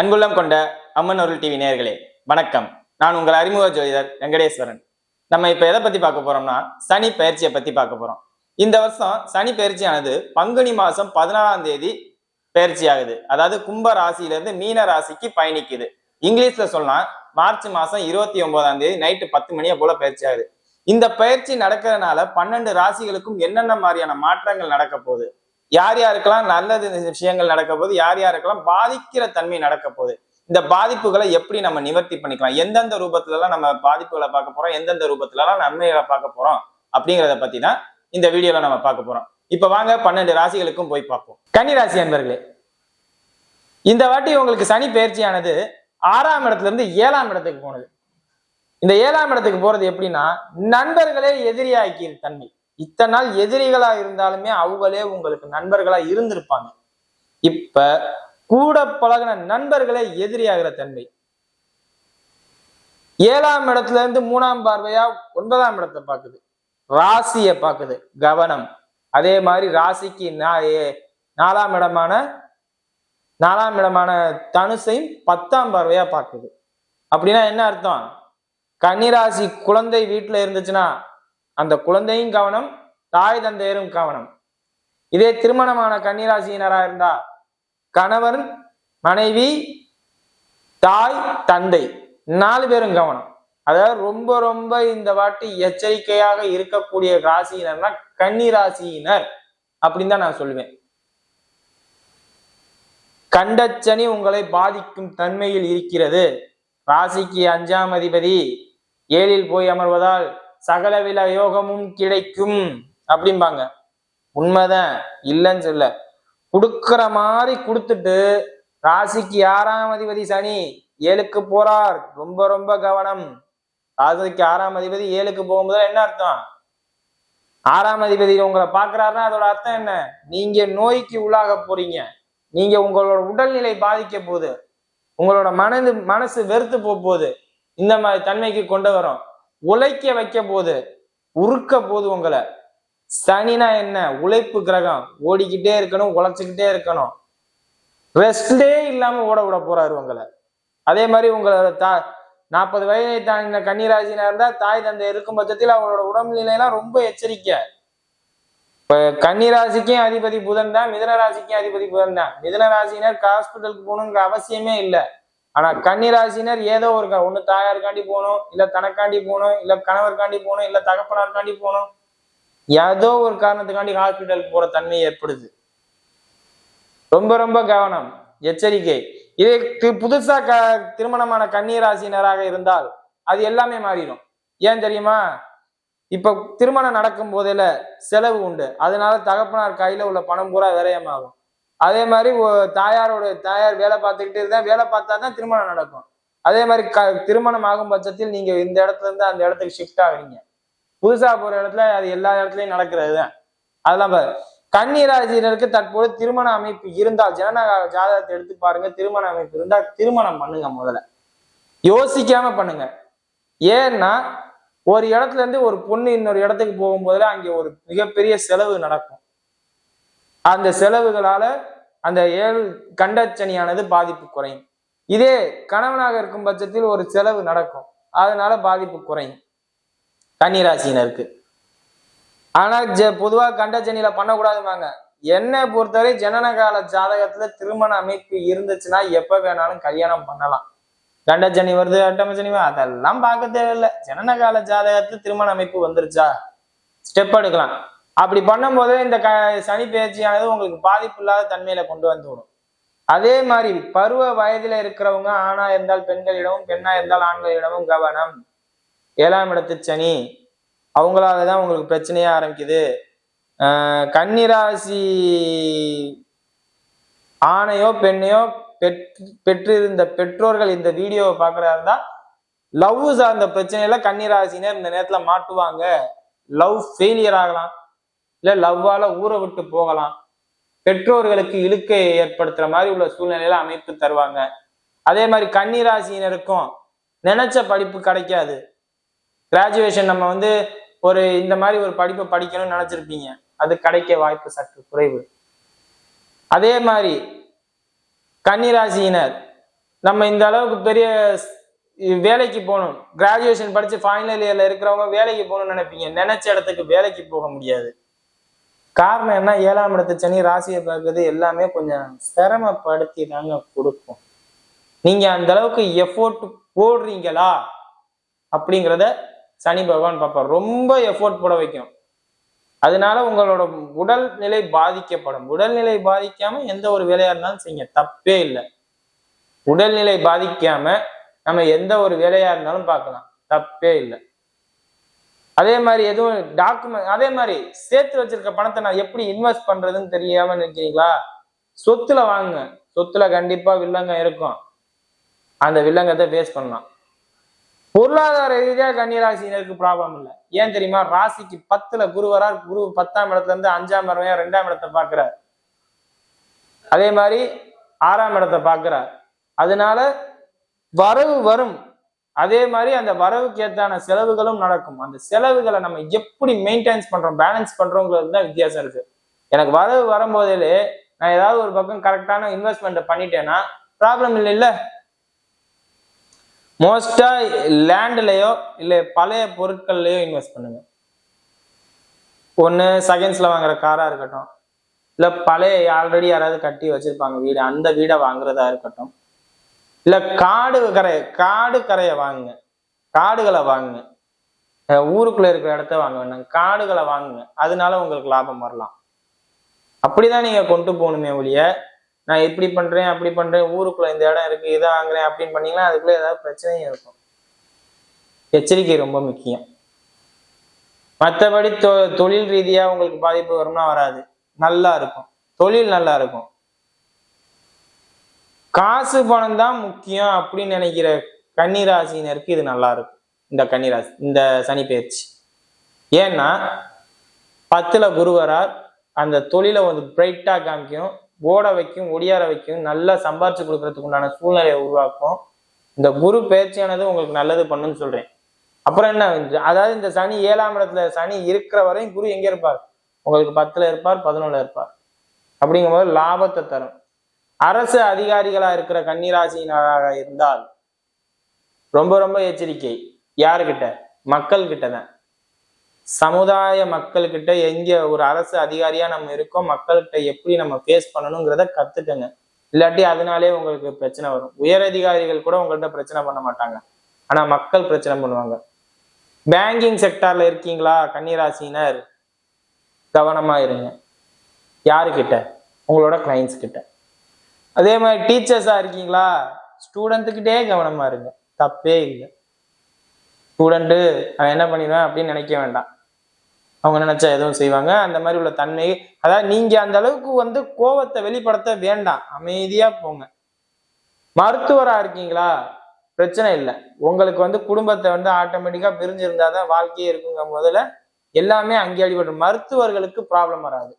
அன்புள்ளம் கொண்ட அம்மன் அருள் டிவி நேர்களே வணக்கம். நான் உங்கள் அறிமுக ஜோதிடர் வெங்கடேஸ்வரன். நம்ம இப்ப எதை பத்தி பார்க்க போறோம்னா சனி பயிற்சியை பத்தி பார்க்க போறோம். இந்த வருஷம் சனி பயிற்சியானது பங்குனி மாசம் பதினாலாம் தேதி பயிற்சி ஆகுது அதாவது கும்ப ராசியில இருந்து மீன ராசிக்கு பயணிக்குது. இங்கிலீஷ்ல சொன்னா மார்ச் மாசம் இருபத்தி ஒன்பதாம் தேதி நைட்டு பத்து மணியை போல பயிற்சி ஆகுது இந்த பயிற்சி நடக்கிறதுனால பன்னெண்டு ராசிகளுக்கும் என்னென்ன மாதிரியான மாற்றங்கள் நடக்க போகுது? யார் யாருக்கெல்லாம் நல்லது இந்த விஷயங்கள் நடக்க போகுது யார் யாருக்கெல்லாம் பாதிக்கிற தன்மை நடக்க போகுது இந்த பாதிப்புகளை எப்படி நம்ம நிவர்த்தி பண்ணிக்கலாம் எந்தெந்த ரூபத்துல எல்லாம் நம்ம பாதிப்புகளை பார்க்க போறோம் எந்தெந்த ரூபத்துல எல்லாம் நன்மைகளை பார்க்க போறோம் அப்படிங்கிறத பத்தி தான் இந்த வீடியோல நம்ம பார்க்க போறோம். இப்ப வாங்க பன்னெண்டு ராசிகளுக்கும் போய் பார்ப்போம். கன்னி ராசி அன்பர்களே இந்த வாட்டி உங்களுக்கு சனி பயிற்சியானது ஆறாம் இடத்துல இருந்து ஏழாம் இடத்துக்கு போனது. இந்த ஏழாம் இடத்துக்கு போறது எப்படின்னா நண்பர்களே எதிரியாக்கி தன்மை. இத்தனை நாள் எதிரிகளா இருந்தாலுமே அவங்களே உங்களுக்கு நண்பர்களா இருந்திருப்பாங்க. இப்ப கூட பழகின நண்பர்களே எதிரியாகிற தன்மை. ஏழாம் இடத்துல இருந்து மூணாம் பார்வையா ஒன்பதாம் இடத்தை பார்க்குது. ராசியை பார்க்குது கவனம். அதே மாதிரி ராசிக்கு நா- ஏ- நாலாம் இடமான நாலாம் இடமான தனுசையும் பத்தாம் பார்வையா பார்க்குது. அப்படின்னா என்ன அர்த்தம்? கன்னிராசி குழந்தை வீட்டுல இருந்துச்சுன்னா அந்த குழந்தையும் கவனம் தாய் தந்தையரும் கவனம். இதே திருமணமான கன்னிராசியினராக இருந்தா கணவன் மனைவி தாய் தந்தை நாலு பேரும் கவனம். அதாவது ரொம்ப ரொம்ப இந்த வாட்டி எச்சரிக்கையாக இருக்கக்கூடிய ராசியினர்னா கன்னி ராசியினர் அப்படின்னு தான் நான் சொல்லுவேன். கண்டச்சனி உங்களை பாதிக்கும் தன்மையில் இருக்கிறது. ராசிக்கு அஞ்சாம் அதிபதி ஏழில் போய் அமர்வதால் சகலவில யோகமும் கிடைக்கும் அப்படிம்பாங்க. உண்மைதான். இல்லைன்னு சொல்ல. கொடுக்கிற மாதிரி கொடுத்துட்டு ராசிக்கு ஆறாம் அதிபதி சனி ஏழுக்கு போறார். ரொம்ப ரொம்ப கவனம். ராசிக்கு ஆறாம் அதிபதி ஏழுக்கு போகும்போது என்ன அர்த்தம்? ஆறாம் அதிபதி உங்களை பாக்குறாருன்னா அதோட அர்த்தம் என்ன? நீங்க நோய்க்கு உள்ளாக போறீங்க. நீங்க உங்களோட உடல்நிலை பாதிக்க போகுது. உங்களோட மனது மனசு வெறுத்து போக போகுது. இந்த மாதிரி தன்மைக்கு கொண்டு வரும். உழைக்க வைக்க போது உருக்க போது உங்களை. சனினா என்ன? உழைப்பு கிரகம். ஓடிக்கிட்டே இருக்கணும் உழைச்சிக்கிட்டே இருக்கணும். ரெஸ்டே இல்லாம ஓட விட போறாரு உங்களை. அதே மாதிரி உங்களோட தா நாற்பது வயதை தாண்டின கன்னிராசினா இருந்தா தாய் தந்தை இருக்கும் பட்சத்தில் அவங்களோட உடம்பு நிலையெல்லாம் ரொம்ப எச்சரிக்கை. இப்போ கன்னிராசிக்கும் அதிபதி புதன் தான் மிதன ராசிக்கும் அதிபதி புதன் தான். மிதன ராசினர் ஹாஸ்பிட்டலுக்கு போகணுங்கிற அவசியமே இல்லை. ஆனா கன்னிராசினர் ஏதோ ஒரு ஒண்ணு தாயாருக்காண்டி போகணும் இல்ல தனக்காண்டி போகணும் இல்ல கணவர்காண்டி போகணும் இல்ல தகப்பனார்காண்டி போகணும். ஏதோ ஒரு காரணத்துக்காண்டி ஹாஸ்பிட்டலுக்கு போற தன்மை ஏற்படுது. ரொம்ப ரொம்ப கவனம் எச்சரிக்கை. இதே புதுசா க திருமணமான கன்னிராசினராக இருந்தால் அது எல்லாமே மாறிடும். ஏன் தெரியுமா? இப்ப திருமணம் நடக்கும் போதில செலவு உண்டு. அதனால தகப்பனார் கையில உள்ள பணம் பூரா விரயமாகும். அதே மாதிரி தாயாரோட தாயார் வேலை பார்த்துக்கிட்டு இருந்தா வேலை பார்த்தா தான் திருமணம் நடக்கும். அதே மாதிரி க திருமணம் ஆகும் பட்சத்தில் நீங்க இந்த இடத்துல இருந்து அந்த இடத்துக்கு ஷிஃப்ட் ஆகுறீங்க. புதுசா போற இடத்துல அது எல்லா இடத்துலயும் நடக்கிறது தான் அதெல்லாம் பாரு. கன்னிராசினருக்கு தற்போது திருமண அமைப்பு இருந்தால் ஜனநாயக ஜாதகத்தை எடுத்து பாருங்க திருமண அமைப்பு இருந்தால் திருமணம் பண்ணுங்க முதல்ல. யோசிக்காம பண்ணுங்க. ஏன்னா ஒரு இடத்துல இருந்து ஒரு பொண்ணு இன்னொரு இடத்துக்கு போகும்போதுல அங்கே ஒரு மிகப்பெரிய செலவு நடக்கும். அந்த செலவுகளால அந்த ஏழு கண்டச்சனியானது பாதிப்பு குறையும். இதே கணவனாக இருக்கும் பட்சத்தில் ஒரு செலவு நடக்கும். அதனால பாதிப்பு குறையும். கன்னிராசினருக்கு. ஆனா பொதுவாக பொதுவா கண்டச்சனியில பண்ணக்கூடாதுமாங்க என்னை பொறுத்தவரை ஜனனகால ஜாதகத்துல திருமண அமைப்பு இருந்துச்சுன்னா எப்ப வேணாலும் கல்யாணம் பண்ணலாம். கண்டச்சனி வருது அட்டமச்சனி அதெல்லாம் பார்க்க தேவையில்லை. ஜனனகால ஜாதகத்துல திருமண அமைப்பு வந்துருச்சா? ஸ்டெப் எடுக்கலாம். அப்படி பண்ணும்போது இந்த க சனி பயிற்சியானது உங்களுக்கு பாதிப்பு இல்லாத தன்மையில கொண்டு வந்து விடும். அதே மாதிரி பருவ வயதில் இருக்கிறவங்க ஆணா இருந்தால் பெண்களிடமும் பெண்ணா இருந்தால் ஆண்களிடமும் கவனம். ஏழாம் இடத்து சனி அவங்களால தான் உங்களுக்கு பிரச்சனையே ஆரம்பிக்குது. கன்னிராசி ஆணையோ பெண்ணையோ பெற்று பெற்றிருந்த பெற்றோர்கள் இந்த வீடியோவை பார்க்கறதா இருந்தால் லவ் சார்ந்த பிரச்சனையில கன்னிராசினர் இந்த நேரத்தில் மாட்டுவாங்க. லவ் ஃபெயிலியர் ஆகலாம். இல்லை லவ்வால ஊரை விட்டு போகலாம். பெற்றோர்களுக்கு இழுக்கை ஏற்படுத்துற மாதிரி உள்ள சூழ்நிலையில அமைப்பு தருவாங்க. அதே மாதிரி கன்னிராசினருக்கும் நினைச்ச படிப்பு கிடைக்காது. கிராஜுவேஷன் நம்ம வந்து ஒரு இந்த மாதிரி ஒரு படிப்பை படிக்கணும்னு நினைச்சிருப்பீங்க. அது கிடைக்க வாய்ப்பு சற்று குறைவு. அதே மாதிரி கன்னிராசியினர் நம்ம இந்த அளவுக்கு பெரிய வேலைக்கு போகணும். கிராஜுவேஷன் படிச்சு ஃபைனல் இயர்ல இருக்கிறவங்க வேலைக்கு போகணும்னு நினைப்பீங்க. நினைச்ச இடத்துக்கு வேலைக்கு போக முடியாது. காரணம் என்ன? ஏழாம் இடத்து சனி ராசியை பார்க்கறது எல்லாமே கொஞ்சம் சிரமப்படுத்தி தாங்க கொடுக்கும். நீங்க அந்த அளவுக்கு எஃபோர்ட் போடுறீங்களா? அப்படிங்கிறத சனி பகவான் பார்ப்பார். ரொம்ப எஃபோர்ட் போட வைக்கும். அதனால உங்களோட உடல்நிலை பாதிக்கப்படும். உடல்நிலை பாதிக்காம எந்த ஒரு வேலையா இருந்தாலும் செய்யுங்க. தப்பே இல்லை. உடல்நிலை பாதிக்காம நம்ம எந்த ஒரு வேலையா இருந்தாலும் பார்க்கலாம். தப்பே இல்லை. அதே மாதிரி எதுவும் டாக்குமெண்ட் அதே மாதிரி சேர்த்து வச்சிருக்க பணத்தை நான் எப்படி இன்வெஸ்ட் பண்றதுன்னு தெரியாம நினைக்கிறீங்களா? சொத்துல வாங்குங்க. சொத்துல கண்டிப்பா வில்லங்கம் இருக்கும். அந்த வில்லங்கத்தை பேஸ் பண்ணலாம். பொருளாதார ரீதியாக கன்னிராசினருக்கு ப்ராப்ளம் இல்லை. ஏன் தெரியுமா? ராசிக்கு பத்துல குருவரார் குரு பத்தாம் இடத்துல இருந்து அஞ்சாம் இடமையா ரெண்டாம் இடத்தை பார்க்கிறார். அதே மாதிரி ஆறாம் இடத்தை பார்க்கிறார். அதனால வரவு வரும். அதே மாதிரி அந்த வரவுக்கு ஏற்றான செலவுகளும் நடக்கும். அந்த செலவுகளை நம்ம எப்படி மெயின்டைன்ஸ் பண்றோம் பேலன்ஸ் பண்றோங்கிறது தான் வித்தியாசம் இருக்கு. எனக்கு வரவு வரும்போதிலே நான் ஏதாவது ஒரு பக்கம் கரெக்டான இன்வெஸ்ட்மெண்ட் பண்ணிட்டேன்னா ப்ராப்ளம் இல்லை இல்லை மோஸ்டா லேண்ட்லயோ இல்லை பழைய பொருட்கள்லயோ இன்வெஸ்ட் பண்ணுங்க. ஒன்று செகண்ட்ஸில் வாங்குற காராக இருக்கட்டும் இல்லை பழைய ஆல்ரெடி யாராவது கட்டி வச்சுருப்பாங்க வீடு அந்த வீடை வாங்குறதா இருக்கட்டும். இல்லை காடு கரை காடு கரையை வாங்குங்க. காடுகளை வாங்குங்க. ஊருக்குள்ள இருக்கிற இடத்த வாங்க வேண்டாம். காடுகளை வாங்குங்க. அதனால உங்களுக்கு லாபம் வரலாம். அப்படிதான் நீங்க கொண்டு போகணுமே ஒழிய நான் இப்படி பண்றேன் அப்படி பண்றேன் ஊருக்குள்ள இந்த இடம் இருக்கு இதை வாங்குறேன் அப்படின்னு பண்ணீங்கன்னா அதுக்குள்ள ஏதாவது பிரச்சனையும் இருக்கும். எச்சரிக்கை ரொம்ப முக்கியம். மற்றபடி தொ தொழில் ரீதியா உங்களுக்கு பாதிப்பு வரும்னா வராது. நல்லா இருக்கும். தொழில் நல்லா இருக்கும். காசு பணம் தான் முக்கியம் அப்படின்னு நினைக்கிற கன்னிராசினருக்கு இது நல்லா இருக்கும். இந்த கன்னிராசி இந்த சனி பயிற்சி ஏன்னா பத்துல குருவரார் அந்த தொழிலை வந்து பிரைட்டா காமிக்கும். ஓட வைக்கும் ஒடியார வைக்கும் நல்லா சம்பாரிச்சு கொடுக்கறதுக்கு உண்டான சூழ்நிலையை உருவாக்கும். இந்த குரு பயிற்சியானது உங்களுக்கு நல்லது பண்ணுன்னு சொல்றேன். அப்புறம் என்ன அதாவது இந்த சனி ஏழாம் இடத்துல சனி இருக்கிற வரையும் குரு எங்க இருப்பார்? உங்களுக்கு பத்துல இருப்பார் பதினொன்னுல இருப்பார். அப்படிங்கும்போது லாபத்தை தரும். அரசு அதிகாரிகளா இருக்கிற கன்னிராசினராக இருந்தால் ரொம்ப ரொம்ப எச்சரிக்கை. யாருக்கிட்ட? மக்கள் கிட்ட தான். சமுதாய மக்கள்கிட்ட எங்க ஒரு அரசு அதிகாரியா நம்ம இருக்கோம் மக்கள்கிட்ட எப்படி நம்ம ஃபேஸ் பண்ணணுங்கிறத கத்துக்கங்க. இல்லாட்டி அதனாலே உங்களுக்கு பிரச்சனை வரும். உயர் அதிகாரிகள் கூட உங்கள்கிட்ட பிரச்சனை பண்ண மாட்டாங்க. ஆனா மக்கள் பிரச்சனை பண்ணுவாங்க. பேங்கிங் செக்டார்ல இருக்கீங்களா கன்னிராசினர் கவனமா இருங்க. யாருக்கிட்ட? உங்களோட கிளைண்ட்ஸ் கிட்ட. அதே மாதிரி டீச்சர்ஸா இருக்கீங்களா? ஸ்டூடெண்ட்டுக்கிட்டே கவனமா இருங்க. தப்பே இல்லை. ஸ்டூடெண்ட்டு அவன் என்ன பண்ணிடுவேன் அப்படின்னு நினைக்க வேண்டாம். அவங்க நினைச்சா எதுவும் செய்வாங்க. அந்த மாதிரி உள்ள தன்மை அதாவது நீங்க அந்த அளவுக்கு வந்து கோவத்தை வெளிப்படுத்த வேண்டாம். அமைதியா போங்க. மருத்துவரா இருக்கீங்களா? பிரச்சனை இல்லை. உங்களுக்கு வந்து குடும்பத்தை வந்து ஆட்டோமேட்டிக்கா பிரிஞ்சு இருந்தாதான் வாழ்க்கையே இருக்குங்க. முதல்ல எல்லாமே அங்கே அடிபடும் மருத்துவர்களுக்கு ப்ராப்ளம் வராது.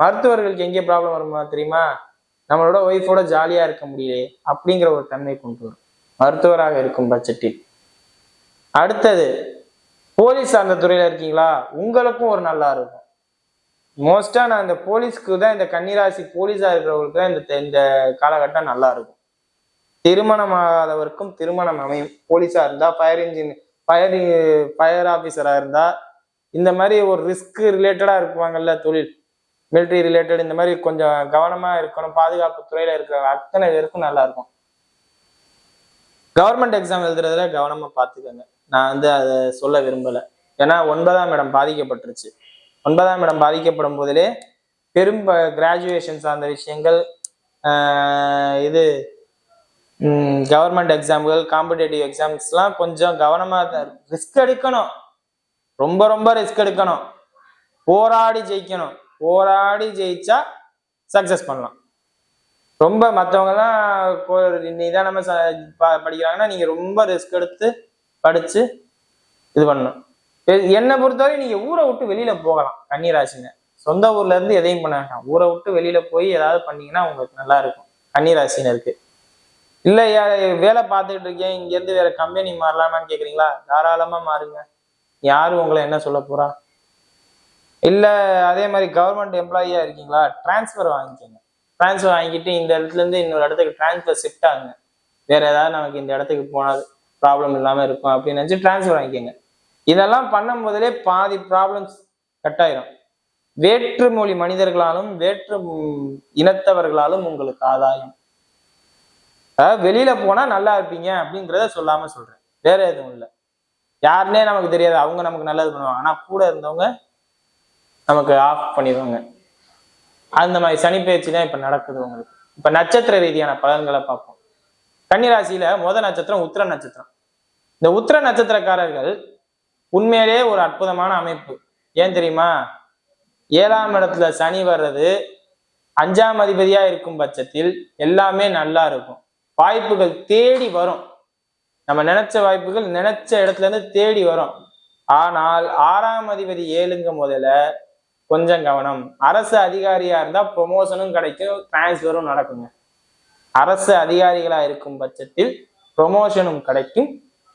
மருத்துவர்களுக்கு எங்கே ப்ராப்ளம் வருமா தெரியுமா? நம்மளோட ஒய்ஃபோட ஜாலியா இருக்க முடியலையே அப்படிங்கிற ஒரு தன்மை கொண்டு வரும். மருத்துவராக இருக்கும் பட்சத்தில். அடுத்தது போலீஸ் அந்த துறையில இருக்கீங்களா? உங்களுக்கும் ஒரு நல்லா இருக்கும். மோஸ்டா நான் இந்த போலீஸ்க்கு தான் இந்த கன்னிராசி போலீஸா இருக்கிறவங்களுக்கு தான் இந்த இந்த காலகட்டம் நல்லா இருக்கும். திருமணம் ஆகாதவருக்கும் திருமணம் அமையும் போலீஸா இருந்தா ஃபயர் இன்ஜின் ஃபயர் ஃபயர் ஆஃபீஸராக இருந்தா இந்த மாதிரி ஒரு ரிஸ்க் ரிலேட்டடா இருப்பாங்கல்ல தொழில். மிலிட்ரி ரிலேட்டட் இந்த மாதிரி கொஞ்சம் கவனமாக இருக்கணும். பாதுகாப்பு துறையில் இருக்கிற அத்தனை பேருக்கும் நல்லா இருக்கும். கவர்மெண்ட் எக்ஸாம் எழுதுறதுல கவனமாக பார்த்துக்கோங்க நான் வந்து அதை சொல்ல விரும்பலை. ஏன்னா ஒன்பதாம் இடம் பாதிக்கப்பட்டுருச்சு. ஒன்பதாம் இடம் பாதிக்கப்படும் போதிலே பெரும் கிராஜுவேஷன் சார்ந்த விஷயங்கள் இது கவர்மெண்ட் எக்ஸாம்கள் காம்படேட்டிவ் எக்ஸாம்ஸ்லாம் கொஞ்சம் கவனமாக ரிஸ்க் எடுக்கணும். ரொம்ப ரொம்ப ரிஸ்க் எடுக்கணும். போராடி ஜெயிக்கணும். போராடி ஜெயிச்சா சக்ஸஸ் பண்ணலாம். ரொம்ப மற்றவங்கலாம் நிதானமாக ச படிக்கிறாங்கன்னா நீங்கள் ரொம்ப ரிஸ்க் எடுத்து படித்து இது பண்ணணும். என்னை பொறுத்தவரை நீங்கள் ஊரை விட்டு வெளியில் போகலாம் கன்னிராசிங்க. சொந்த ஊர்ல இருந்து எதையும் பண்ண வேண்டாம். ஊரை விட்டு வெளியில போய் ஏதாவது பண்ணீங்கன்னா உங்களுக்கு நல்லா இருக்கும். கன்னிராசினருக்கு. இல்ல வேலை பார்த்துட்டு இருக்கேன் இங்க இருந்து வேற கம்பெனி மாறலாமான்னு கேக்குறீங்களா? தாராளமா மாறுங்க. யாரு உங்களை என்ன சொல்ல போறா? இல்லை அதே மாதிரி கவர்மெண்ட் எம்ப்ளாயியாக இருக்கீங்களா? டிரான்ஸ்ஃபர் வாங்கிக்கோங்க. டிரான்ஸ்ஃபர் வாங்கிட்டு இந்த இடத்துலேருந்து இன்னொரு இடத்துக்கு டிரான்ஸ்ஃபர் ஷிஃப்ட் ஆகுங்க. வேறு ஏதாவது நமக்கு இந்த இடத்துக்கு போனால் ப்ராப்ளம் இல்லாமல் இருக்கும் அப்படின்னு நினச்சி டிரான்ஸ்ஃபர் வாங்கிக்கோங்க. இதெல்லாம் பண்ணும் போதிலே பாதி ப்ராப்ளம்ஸ் கட் ஆயிரும். வேற்று மொழி மனிதர்களாலும் வேற்று இனத்தவர்களாலும் உங்களுக்கு ஆதாயம். அதாவது வெளியில போனா நல்லா இருப்பீங்க அப்படிங்கிறத சொல்லாம சொல்றேன். வேற எதுவும் இல்லை. யாருன்னே நமக்கு தெரியாது. அவங்க நமக்கு நல்லது பண்ணுவாங்க. ஆனா கூட இருந்தவங்க நமக்கு ஆஃப் பண்ணிடுவாங்க. அந்த மாதிரி சனி பயிற்சி தான் இப்போ நடக்குது உங்களுக்கு. இப்போ நட்சத்திர ரீதியான பலன்களை பார்ப்போம். கன்னிராசியில முத நட்சத்திரம் உத்திர நட்சத்திரம். இந்த உத்திர நட்சத்திரக்காரர்கள் உண்மையிலேயே ஒரு அற்புதமான அமைப்பு. ஏன் தெரியுமா? ஏழாம் இடத்துல சனி வர்றது அஞ்சாம் அதிபதியா இருக்கும் பட்சத்தில் எல்லாமே நல்லா இருக்கும். வாய்ப்புகள் தேடி வரும். நம்ம நினைச்ச வாய்ப்புகள் நினைச்ச இடத்துல இருந்து தேடி வரும். ஆனால் ஆறாம் அதிபதி ஏழுங்க முதல்ல கொஞ்சம் கவனம். அரசு அதிகாரியா இருந்தா ப்ரொமோஷனும் கிடைக்கும் டிரான்ஸ்ஃபரும் நடக்குங்க. அரசு அதிகாரிகளா இருக்கும் பட்சத்தில் ப்ரொமோஷனும் கிடைக்கும்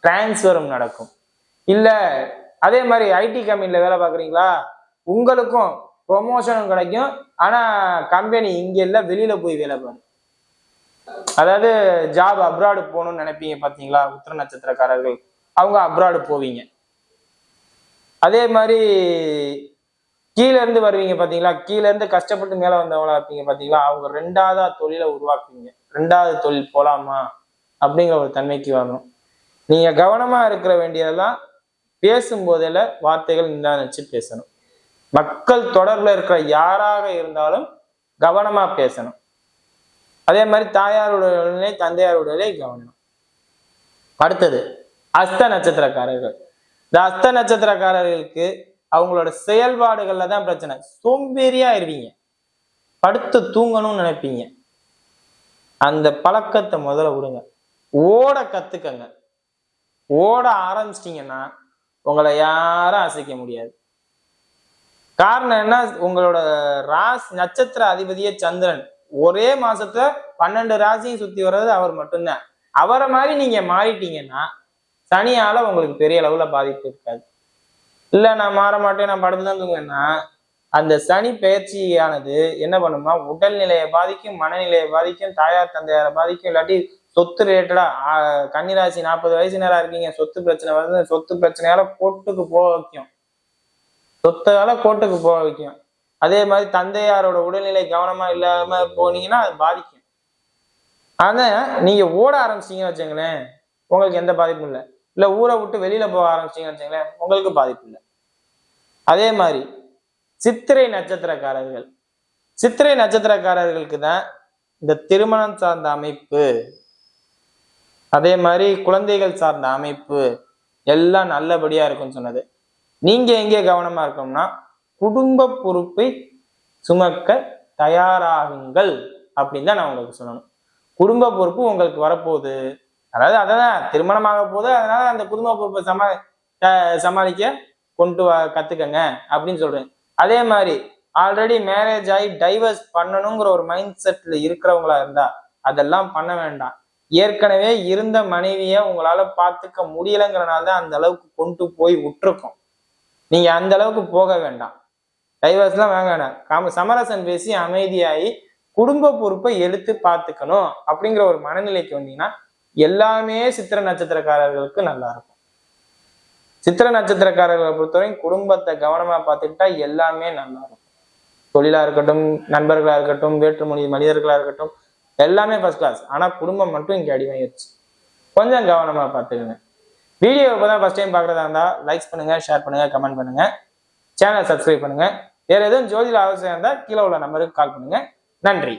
டிரான்ஸ்ஃபரும் நடக்கும். இல்ல அதே மாதிரி ஐடி கம்பெனில வேலை பார்க்குறீங்களா? உங்களுக்கும் ப்ரொமோஷனும் கிடைக்கும். ஆனா கம்பெனி இங்க இல்ல வெளியில போய் வேலை பாரு அதாவது ஜாப் அப்ராடு போகணும்னு நினைப்பீங்க பாத்தீங்களா உத்திர நட்சத்திரக்காரர்கள். அவங்க அப்ராடு போவீங்க. அதே மாதிரி கீழே இருந்து வருவீங்க பாத்தீங்களா? கீழே இருந்து கஷ்டப்பட்டு மேல வந்தவங்களா இருப்பீங்க பாத்தீங்களா? அவங்க ரெண்டாவதா தொழிலை உருவாக்குவீங்க. ரெண்டாவது தொழில் போலாமா? அப்படிங்கிற ஒரு தன்மைக்கு வரணும். நீங்க கவனமா இருக்கிற வேண்டியதெல்லாம் பேசும்போதில் வார்த்தைகள் நிதானிச்சு பேசணும். மக்கள் தொடர்பில் இருக்கிற யாராக இருந்தாலும் கவனமா பேசணும். அதே மாதிரி தாயாருடைய உடனே தந்தையாருடைய கவனம் அடுத்தது அஸ்த நட்சத்திரக்காரர்கள். இந்த அஸ்த நட்சத்திரக்காரர்களுக்கு அவங்களோட செயல்பாடுகள்ல தான் பிரச்சனை. சோம்பேறியா இருவீங்க. படுத்து தூங்கணும்னு நினைப்பீங்க. அந்த பழக்கத்தை முதல்ல விடுங்க. ஓட கத்துக்கங்க. ஓட ஆரம்பிச்சிட்டீங்கன்னா உங்களை யாரும் அசைக்க முடியாது. காரணம் என்ன? உங்களோட ராசி நட்சத்திர அதிபதியே சந்திரன். ஒரே மாசத்துல பன்னெண்டு ராசியும் சுத்தி வர்றது அவர் மட்டும்தான். அவரை மாதிரி நீங்க மாறிட்டீங்கன்னா சனியால உங்களுக்கு பெரிய அளவுல பாதிப்பு இருக்காது. இல்லை நான் மாற மாட்டேன் நான் படுத்து தான் தூங்குவேன்னா அந்த சனி பயிற்சியானது என்ன பண்ணுமா உடல்நிலையை பாதிக்கும் மனநிலையை பாதிக்கும் தாயார் தந்தையாரை பாதிக்கும் இல்லாட்டி சொத்து ரிலேட்டடா கன்னிராசி நாற்பது வயசு நேரம் இருக்கீங்க சொத்து பிரச்சனை வருது சொத்து பிரச்சனையால கோர்ட்டுக்கு போக வைக்கும். சொத்தால கோர்ட்டுக்கு போக வைக்கும். அதே மாதிரி தந்தையாரோட உடல்நிலை கவனமா இல்லாம போனீங்கன்னா அது பாதிக்கும். ஆனா நீங்க ஓட ஆரம்பிச்சீங்கன்னு வச்சுங்களேன் உங்களுக்கு எந்த பாதிப்பும் இல்லை. இல்லை ஊரை விட்டு வெளியில போக ஆரம்பிச்சிங்கன்னு வச்சுங்களேன் உங்களுக்கு பாதிப்பு இல்லை. அதே மாதிரி சித்திரை நட்சத்திரக்காரர்கள். சித்திரை நட்சத்திரக்காரர்களுக்கு தான் இந்த திருமணம் சார்ந்த அமைப்பு அதே மாதிரி குழந்தைகள் சார்ந்த அமைப்பு எல்லாம் நல்லபடியா இருக்கும்னு சொன்னது. நீங்க எங்கே கவனமா இருக்கணும்னா குடும்ப பொறுப்பை சுமக்க தயாராகுங்கள் அப்படின்னு தான் நான் உங்களுக்கு சொல்லணும். குடும்ப பொறுப்பு உங்களுக்கு வரப்போகுது. அதாவது அதான் திருமணமாக போகுது அதனால அந்த குடும்ப பொறுப்பை சமா சமாளிக்க கொண்டு வா கத்துக்கங்க அப்படின்னு சொல்றேன். அதே மாதிரி ஆல்ரெடி மேரேஜ் ஆகி டைவர்ஸ் பண்ணணுங்கிற ஒரு மைண்ட் செட்ல இருக்கிறவங்களா இருந்தா அதெல்லாம் பண்ண வேண்டாம். ஏற்கனவே இருந்த மனைவிய உங்களால பார்த்துக்க முடியலங்கிறனாலதான் அந்த அளவுக்கு கொண்டு போய் விட்டுருக்கோம். நீங்க அந்த அளவுக்கு போக வேண்டாம். டைவர்ஸ்லாம் வாங்க வேண்டாம் காம சமரசம் பேசி அமைதியாகி குடும்ப பொறுப்பை எடுத்து பார்த்துக்கணும் அப்படிங்கிற ஒரு மனநிலைக்கு வந்தீங்கன்னா எல்லாமே சித்திர நட்சத்திரக்காரர்களுக்கு நல்லா இருக்கும் சித்திர நட்சத்திரக்காரர்களை பொறுத்தவரைக்கும் குடும்பத்தை கவனமா பார்த்துக்கிட்டா எல்லாமே நல்லா இருக்கும் தொழிலா இருக்கட்டும் நண்பர்களா இருக்கட்டும் வேற்றுமொழி மனிதர்களா இருக்கட்டும் எல்லாமே ஃபர்ஸ்ட் கிளாஸ் ஆனா குடும்பம் மட்டும் இங்க அடிமையாயிருச்சு கொஞ்சம் கவனமா பார்த்துக்கோங்க. வீடியோ இப்போ தான் ஃபர்ஸ்ட் டைம் பார்க்குறதா இருந்தால் லைக்ஸ் பண்ணுங்க ஷேர் பண்ணுங்க கமெண்ட் பண்ணுங்க. சேனல் சப்ஸ்கிரைப் பண்ணுங்க. வேற எதுவும் ஜோதிட அவசியம் இருந்தால் கீழே உள்ள நம்பருக்கு கால் பண்ணுங்க. நன்றி.